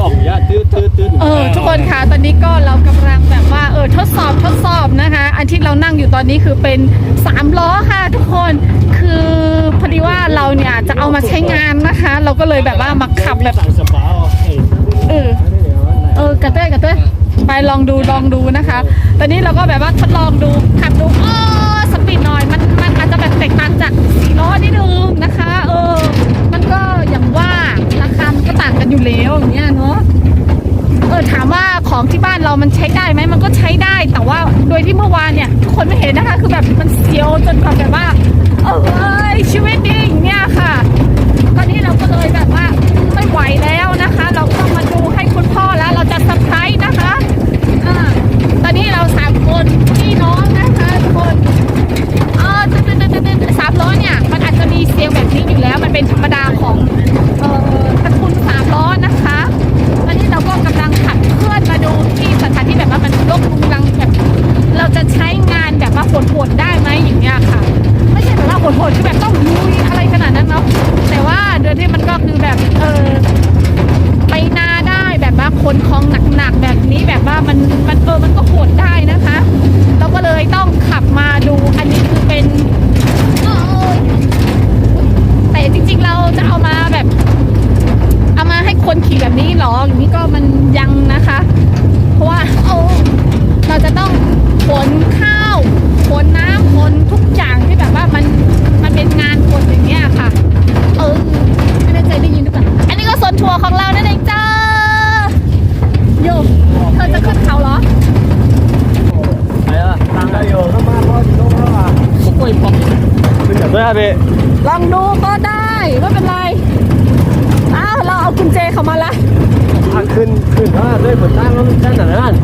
ออกยะตื้อตื้อตื้อเออทุกคนคะตอนนี้ก็เรากำลังแบบว่าเออทดสอบทดสอบนะคะ อันที่เรานั่งอยู่ตอนนี้คือเป็นสามล้อค่ะทุกคนคือพอดีว่าเราเนี่ยจะเอามาใช้งานนะคะ เราก็เลยแบบว่ามาขับแบบสบาเอ้เออเออกระเต้ยกระเต้ยไปลองดูลองดูนะคะ ตอนนี้เราก็แบบว่าทดลองดูขับดูโอ้สปีดหน่อยมันมันอาจจะแบบแตกต่างจาก คนไม่เห็นนะคะ คือแบบมันเสียวจนความแบบว่าเออเอ้ยชีวิตดีอย่างเนี่ยค่ะ ตอนนี้เราก็เลยแบบว่าไม่ไหวแล้วนะคะ เราก็มาดูให้คุณพ่อแล้ว เราจะเซอร์ไพรส์นะคะอ่าตอนนี้เราสามคนพี่น้องนะคะทุกคนเออตึ๊ดตึ๊ดตึ๊ดตึ๊ดสามล้อเนี่ยมันอาจจะมีเซลล์แบบนี้อยู่แล้ว มันเป็นธรรมดาของเอ่อตระกูลสามล้อนะคะ ตอนนี้เราก็กำลังขับเคลื่อนมาดูที่สถานที่แบบว่ามันรกรุงรังแบบ เราจะใช้งานแบบว่าโหดๆได้ไหมอย่างเงี้ยค่ะ ไม่ใช่แบบว่าโหดๆคือแบบต้องลุยอะไรขนาดนั้นเนาะแต่ว่าเดือนที่มันก็คือแบบเออไปนาได้แบบว่าคนคลองหนักๆแบบนี้แบบว่ามันมันเออมันก็โหดได้นะคะ เราก็เลยต้องขับมาดูอันนี้คือเป็นเอยแต่จริงๆเราจะเอามาแบบ เอามาให้คนขี่แบบนี้เหรออย่างนี้ก็มันยังนะคะ เพราะว่าโอ้เราจะต้องขนข้าวขนน้ำขนทุกอย่างที่แบบว่ามันมันเป็นงานขนอย่างเงี้ยค่ะ เออไม่แน่ใจได้ยินหรือเปล่าอันนี้ก็ส่วนทัวร์ของเรานั่นเองจ้าโยเธอจะขึ้นเขาเหรอ ไปอะตังค์ได้อยู่ก็มาพ่อที่โน่นแล้วอะผมก็อีพอขึ้ นจากด้วยพี่ลองดูก็ได้ไม่เป็นไรอ้าวเราเอากุญแจเขามาละทางขึ้นขึ้นถ้าด้วยผลตั้งแล้วมันแค่ไหนนั่น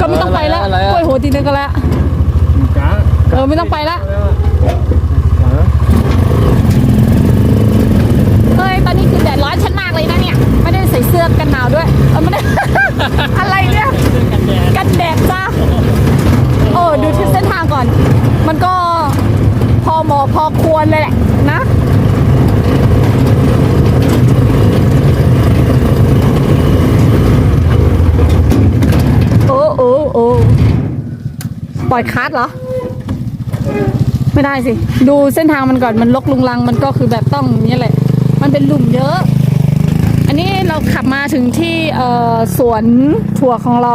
ก็ไม่ต้องไปแล้วอะไรกล้วยอะโหทีนึงก็แล้วจ้าเออไม่ต้องไปละเฮ้ยตอนนี้คือแดดร้อนฉันมากเลยนะเนี่ย ไม่ได้ใส่เสื้อกันหนาวด้วยเออไม่ได้ อะไรเนี่ย กันแดดจ้าโอ้ดูที่เส้นทางก่อน มันก็พอ เหมาะพอควรเลยแหละนะโอ้โอ้โอ้ปล่อยคาร์ดเหรอ ไม่ได้สิ ดูเส้นทางมันก่อนมันลกลุงลังมันก็คือแบบต้องนี้แหละ มันเป็นหลุมเยอะ อันนี้เราขับมาถึงที่สวนถั่วของเรา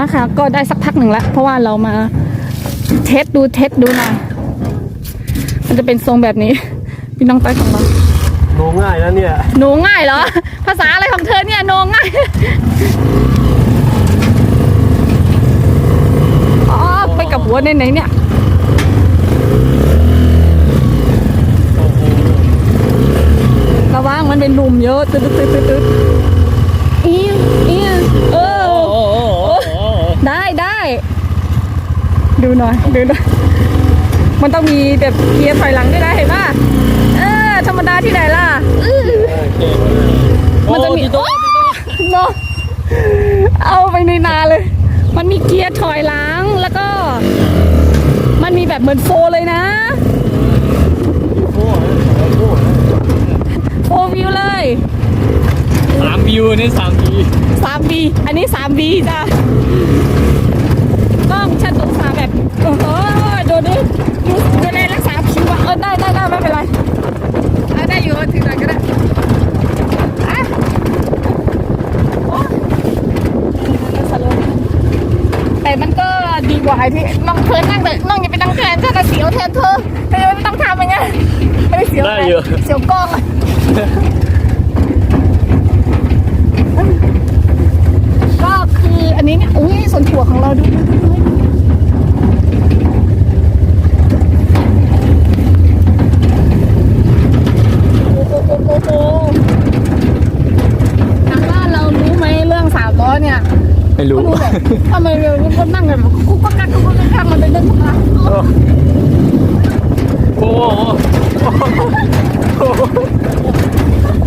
นะคะ ก็ได้สักพักหนึ่งแล้ว เพราะว่าเรามาเทสดูเทสดูน่อย มันจะเป็นทรงแบบนี้ พี่น้องต้อยของเราโนง่ายนะเนี่ยโนง่ายเหรอ ภาษาอะไรของเธอเนี่ยโนง่ายอ๋อไปกับหัวในไหนๆเนี่ยระวังมันเป็นหลุมเยอะตึ๊ดตึ๊ดตึ๊ดตึ๊ดอีอีเออ โอ้โหโอ้โหได้ได้ ดูหน่อย ดูหน่อย มันต้องมีแบบเกียร์ถอยหลังด้วยนะเห็นป่ะเออธรรมดาที่ไหนล่ะอื้อมันจะมีโอ้เนาะเอาไปในนาเลย มันมีเกียร์ถอยหลังแล้วก็ มันมีแบบเหมือนโฟร์เลยนะโฟร์วิวเลยสามวิวนี่สามวี 3B อันนี้ 3B จ้ะกล้องชัดองศาแบบโอ้โหดูดิ ดูดูแลรักษาผิวอะเออได้ได้ได้ไม่เป็นไรเอาได้อยู่ถึงไหนก็ได้อะโอ้สโลว์แต่มันก็ดีกว่าไอ้ที่น้องเพิร์นนั่งเลยน้องอย่าไปนั่งแทนถ้าจะเสียวแทนเธอเธอไม่ต้องทำอย่างเงี้ยไม่ได้เสียวได้แทนอยู่ เสียวกล้องอะ ก็คืออันนี้เนี่ยอุ้ยส่วนถั่วของเราดูดูดูดูโอ้โหโอ้โหโอ้โหทางบ้านเรารู้ไหมเรื่องสามล้อเนี่ย ไม่รู้ก็รู้แบบทำไมเราก็นั่งแบบกุ๊กกักกุ๊กกักกุ๊กกักมันเป็นเรื่องธรรมดาโอ้โหห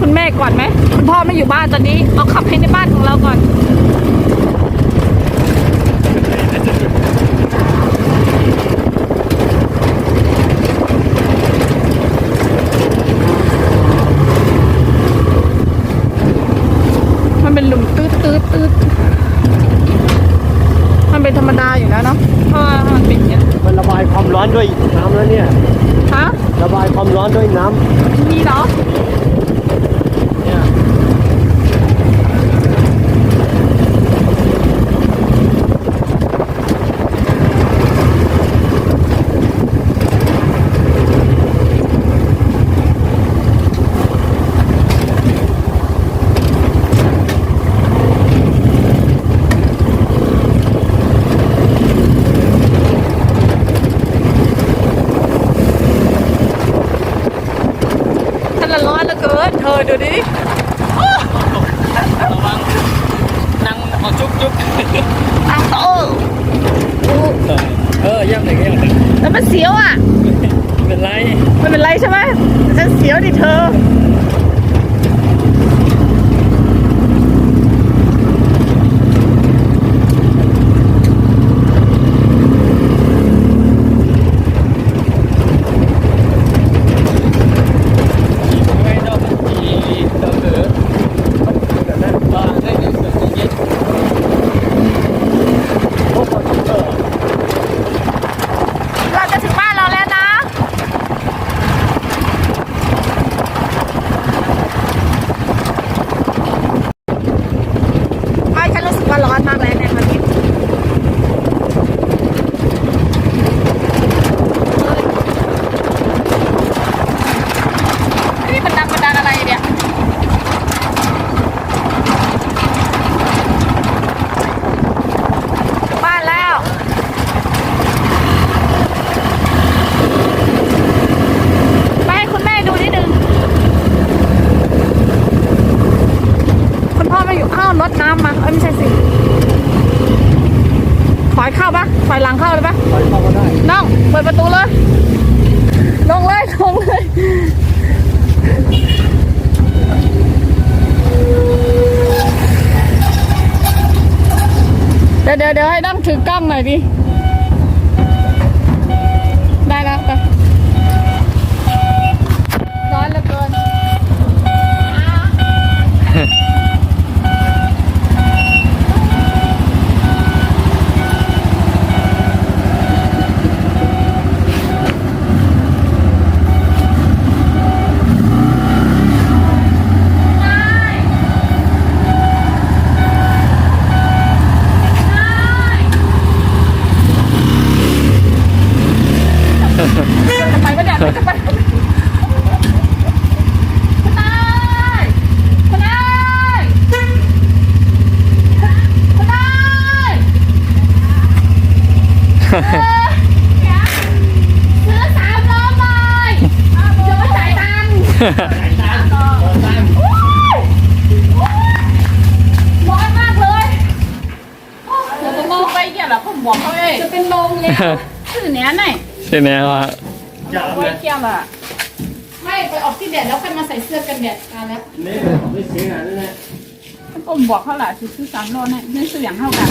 คุณแม่ก่อนไหมคุณพ่อไม่อยู่บ้านตอนนี้เอาขับให้ในบ้านของเราก่อนมันเป็นหลุมตืดตืดตืดมันเป็นธรรมดาอยู่แล้วเนาะ เพราะว่ามันเป็นอย่างเงี้ย มันระบายความร้อนด้วยน้ำแล้วเนี่ย ฮะ ระบายความร้อนด้วยน้ำ มีเหรอ เนี่ย ฉันละร้อนเหลือเกิน เธอดูดิ ระวังนั่งเอาจุ๊บจุ๊บ อังโต เออย่ำหนึ่งย่ำหนึ่งแล้วมันเสียวอะ เป็นไร มันเป็นไรใช่ไหมฉันเสียวดิเธอ ไม่ต้องขี่เติมเถือแบบนั้นก็ได้เดี๋ยวเสือเย็นโอ้โหเออ เราจะถึงบ้านเราแล้วนะ ไอ้ฉันรู้สึกว่าร้อนมากเลยเนี่ยวันนี้นี่มันดังมันดังอะไรเนี่ย บ้านแล้ว ไปให้คุณแม่ดูนิดนึง คุณพ่อไม่อยู่ อ้าวรถน้ำมา เอ้ยไม่ใช่สิ ถอยเข้าปะถอยหลังเข้าเลยปะ ไปเข้าก็ได้ น้อง เปิดประตูเลย ลงเลย ลงเลย เดี๋ยวเดี๋ยวให้น้องถือกล้องหน่อยดิแล้วไปร้อนเหลือเกิน จะไปปะเนี่ยจะไปคุณนา ยคุณนายคุณนายเออซื้อสามล้อหน่อยเดี๋ยวไปจ่ายตังค์โอ้ยโอ้ยร้อนมากเลยจะเป็นโมไปเกี่ยวกับผมบอกเขาเองจะเป็นลมเลยสื่อเนี้ยไหนใช่แน่ว่าไว้เกี่ยวอะไม่ไปออกที่แดดแล้วค่อยมาใส่เสื้อกันแดดกันแล้วนี่ไม่เสียงานนั่นแหละผมบอกเขาแหละซื้อสามโลเนี่ยนี่ซื้ออย่างเท่ากัน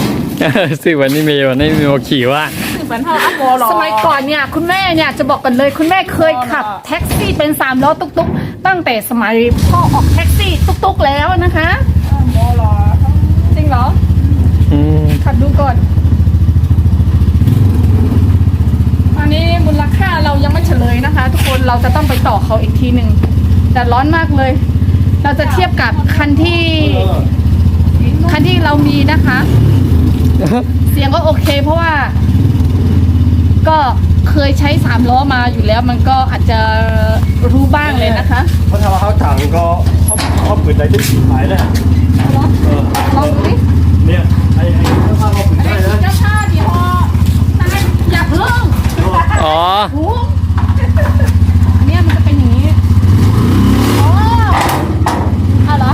สิวันนี้มีวันนี้มีโมขี่ว่าซื้อเป็นเท่าอัพโบหรอสมัยก่อนเนี่ยคุณแม่เนี่ยจะบอกกันเลย คุณแม่เคยขับอ๋อแท็กซี่เป็นสามล้อตุ๊กๆ ตั้งแต่สมัยพ่อออกแท็กซี่ตุ๊กๆแล้วนะคะโบหรอจริงเหรออืมขับดูก่อน อั นนี้มูลค่าเรายังไม่เฉลยนะคะ ทุกคนเราจะต้องไปต่อเขาอีกทีหนึ่งแต่ร้อนมากเลย เราจะเทียบกับคันที่ คันที่เรามีนะคะ เสียงก็โอเค เพราะว่า ก็เคยใช้สามล้อมาอยู่แล้ว มันก็อาจจะรู้บ้างเลยนะคะเพราะถ้าว่าเขาถังก็เขาเขาเปิดได้ที่ขายแล้วเอ อ๋อเนี่ยมันจะเป็นอย่างนี้โอ้เอาเหรอ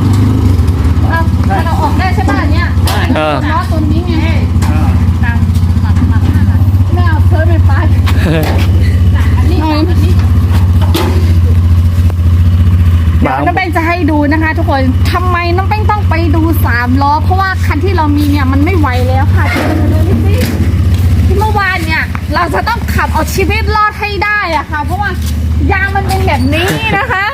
เอาถ้าเราออกได้ใช่ป่ะเนี่ยเออ ล้อตัวนี้ไงไม่เอาเธอไมไปอัน้เอดี๋ยวน้ำเป้งจะให้ดูนะคะ ทุกคนทำไมน้ำเป้งต้องไปดูสามล้อ เพราะว่าคันที่เรามีเนี่ยมันไม่ไหวแล้วค่ะดูดูดูดูสิที่เมื่อวานเนี่ย เราจะต้องขับเอาชีวิตรอดให้ได้อะค่ะ เพราะว่ายางมันเป็นแบบนี้นะคะ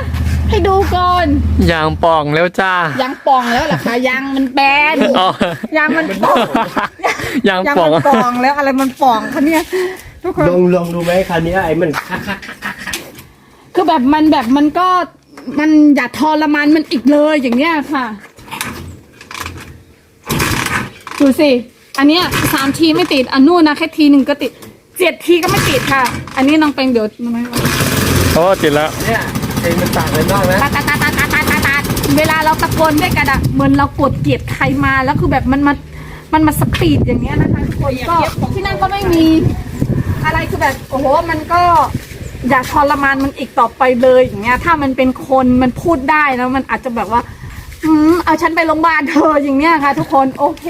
ให้ดูก่อนยางป่องแล้วจ้ายางป่องแล้วเหรอคะยางมันแบนอ๋อยางมันป่องยางยางป่องมันป่องแล้วอะไรมันป่องคะเนี่ยทุกคนลองลองดูไหมคันนี้ไอ้มันคักคักคือแบบมันแบบมันก็มันอย่าทรมานมันอีกเลยอย่างเนี้ยค่ะดูสิ อันเนี้ยสามทีไม่ติดอันนู้นนะแค่ทีหนึ่งก็ติด เจ็ดทีก็ไม่ติดค่ะ อันนี้น้องเป็งเดี๋ยวไม่โอ้ติดแล้วเนี่ยไอ้มันต่างกันมากนะ ตาตาตาตาตาตาตาตาเวลาเราตะโกนด้วยกันอะเหมือนเรากดเกลียดใครมาแล้วคือแบบมันมา มันมาสปีดอย่างเงี้ยนะคะทุกคนก็ที่นั่นก็ไม่มี อะไรคือแบบโอ้โหมันก็อย่าทรมานมันอีกต่อไปเลยอย่างเงี้ย ถ้ามันเป็นคนมันพูดได้แล้วมันอาจจะแบบว่า อืมเอาฉันไปโรงพยาบาลเธออย่างเนี้ยค่ะ ทุกคนโอเค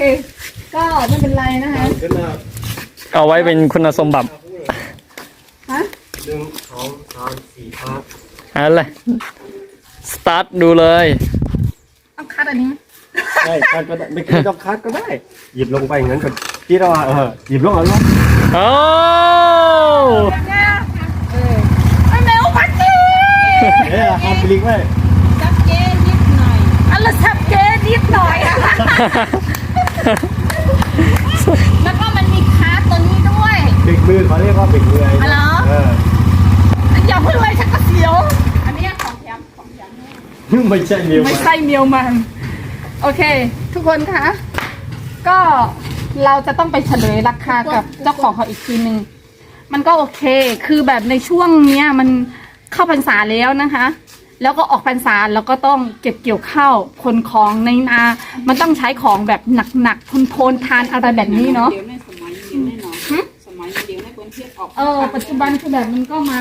ก็ไม่เป็นไรนะคะขึ้นมา เอาไว้เป็นคุณสมบัติฮะหนึ่งสองสามสี่ห้าอะไรสตาร์ทดูเลยต้องคัดอันนี้ไหมใช่คัดก็ได้ไม่ไม่ต้องคัดก็ได้ หยิบลงไปอย่างนั้นก็ที่เราเออหยิบลงเอาลงโอ้เนี่ยเออไอ้แมวพันทีเอ้ยทำบลิงไว้จับเก้นิดหน่อยอันละสับเกนิดหน่อยอะ บรกมือเขาเรียกว่าเบรกมือไอ้อ๋อเหรอ เอออย่าพูดเลยฉันก็เสียว อันนี้ของแถมของแถมไม่ใช่เมียวไม่ใช่เมียวมัน โอเค ทุกคนคะ ก็เราจะต้องไปเฉลยราคากับเจ้าของเขาอีกทีหนึ่งมันก็โอเค คือแบบในช่วงเนี้ยมันเข้าพรรษาแล้วนะคะ แล้วก็ออกพรรษาแล้วก็ต้องเก็บเกี่ยวข้าวคนของในนา มันต้องใช้ของแบบหนักๆทนทนๆทานอะไรแบบนี้เนาะ เดี๋ยวในสมัยเดียวแน่นอนหึสมัย เดียวในคนเทียบออกเออปัจจุบันคือแบบมันก็มา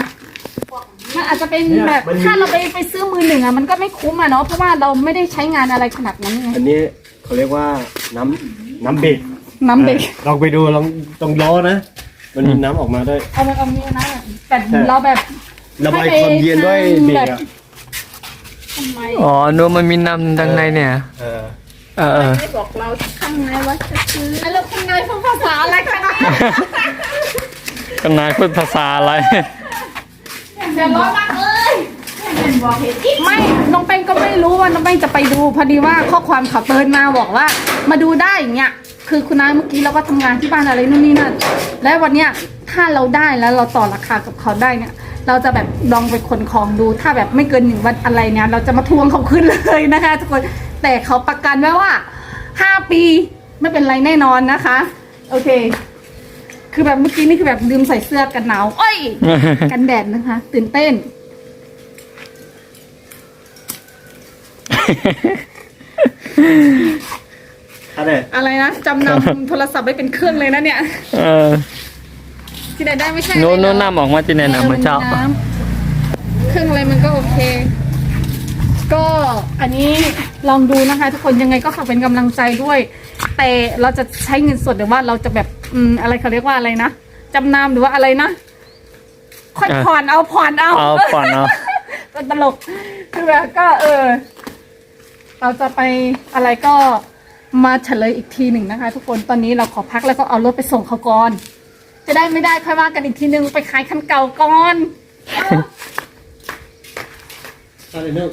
มันอาจจะเป็นแบบถ้าเราไปไปซื้อมือหนึ่งอะมันก็ไม่คุ้มอะเนาะเพราะว่าเราไม่ได้ใช้งานอะไรขนาดนั้นไงอันนี้เขาเรียกว่าน้ำน้ำเบรกน้ำเบรกออลองไปดูลองตรงล้อนะ มันมีน้ำออกมาด้วย เอาไปเอาเนี้ยนะแต่ใช่ เราแบบระบายความเย็นด้วยเบรกอะทำไมอ๋อนูมันมีน้ำดังในเนี่ยเออเออเออไม่บอกเราข้างในว่าจะซื้อแล้วคุณนายพูดภาษาอะไรกันนะ กันนายพูดภาษาอะไรเดี๋ยวร้อนมากเลยไม่ น้องเป้งก็ไม่รู้ว่าน้องเป้งจะไปดู พอดีว่าข้อความเขาเตือนมาบอกว่า มาดูได้อย่างเงี้ย คือคุณนายเมื่อกี้เราก็ทำงานที่บ้านอะไรนู่นนี่นั่น และวันเนี้ยถ้าเราได้แล้วเราต่อราคากับเขาได้เนี่ย เราจะแบบลองไปขนของดู ถ้าแบบไม่เกินหนึ่งวันอะไรเนี่ย เราจะมาทวงเขาขึ้นเลยนะคะทุกคน แต่เขาประกันไว้ว่าห้าปีไม่เป็นไรแน่นอนนะคะ โอเค คือแบบเมื่อกี้นี่คือแบบลืมใส่เสื้อกันหนาวเอ้ย กันแดดนะคะ ตื่นเต้น อะไรอะไรนะจำนำโทรศัพท์ไว้เป็นเครื่องเลยนะเนี่ย เออที่ไหนได้ไม่ใช่โน้นอะไรโน้นหรอกน้ำออกมาที่ไหนนะเมื่อเช้า น้ำเครื่องอะไรมันก็โอเค ก็อันนี้ลองดูนะคะ ทุกคนยังไงก็ขอเป็นกำลังใจด้วย แต่เราจะใช้เงินสดหรือว่าเราจะแบบอืมอะไรเขาเรียกว่าอะไรนะจำนำหรือว่าอะไรนะค่อยอะผ่อนเอาผ่อนเอาเอาผ่อนเอาก็ตลกคือแบบก็เออ เราจะไปอะไรก็มาเฉลยอีกทีหนึ่งนะคะ ทุกคนตอนนี้เราขอพักแล้วก็เอารถไปส่งเขาก่อน จะได้ไม่ได้ค่อยว่ากันอีกทีนึงไปขายคันเก่าก่อนอะไรเนอะ